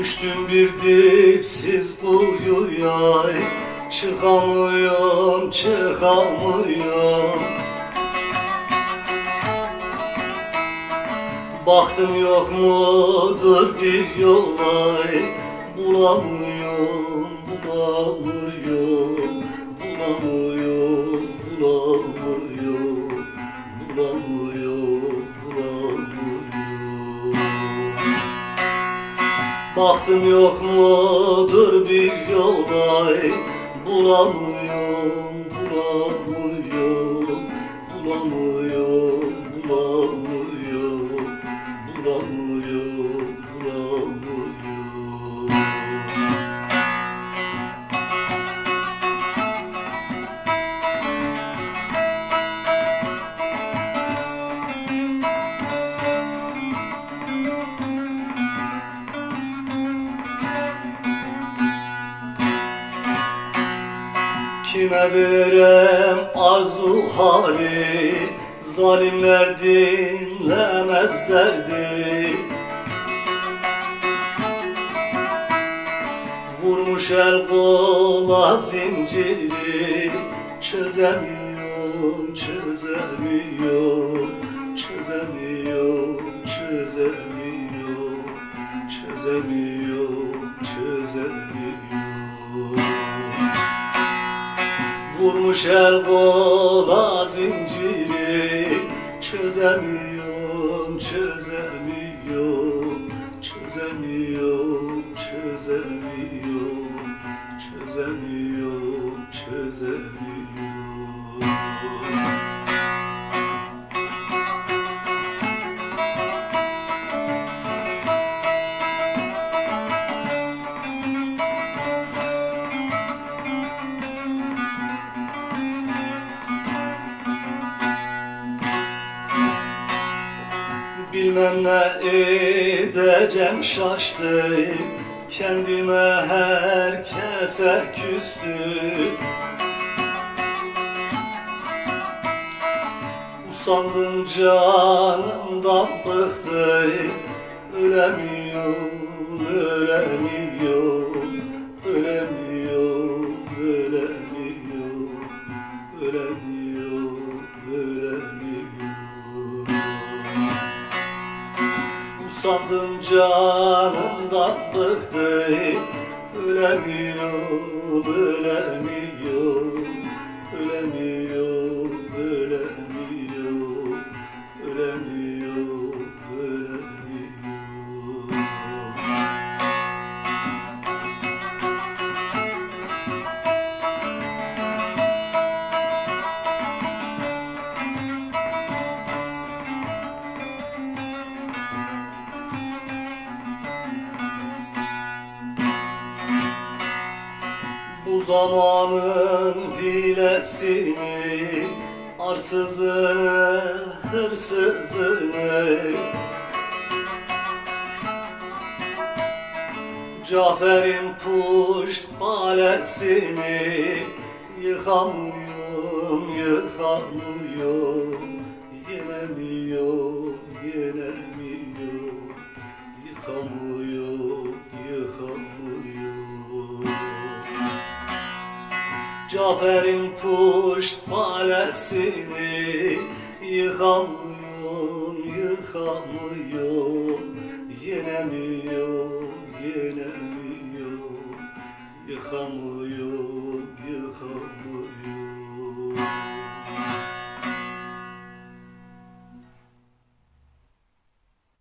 Düştüm bir dipsiz kuyuya Çıkamıyorum, çıkamıyorum. Baktım yok mudur bir Bulamıyorum, bulamıyorum Bulamıyorum, bulamıyorum Bulamıyorum, bulamıyorum Baktım yok mudur bir Bulamıyorum, bulamıyorum Kime verem arzu hali? Zalimler dinlemez derdi. Vurmuş el kola zinciri Çözemiyorum, çözemiyorum Çözemiyorum, çözemiyorum Çözemiyorum, Vurmuş el kola zinciri Çözemiyorum, çözemiyorum Çözemiyorum, çözemiyorum Çözemiyorum, çözemiyorum Bilmem ne edeceğim şaştı. Kendime herkese küstü. Usandım canımdan bıktı. Ölemiyorum, ölemiyorum Usandım canımdan bıktı Ölemiyorum, ölemiyorum zamanın hilesini Arsızını, hırsızını. Cafer'in puşt balesini Yıkamıyorum, yıkamıyorum Cafer'in puşt balesini Yıkamıyorum, yıkamıyorum Yenemiyorum,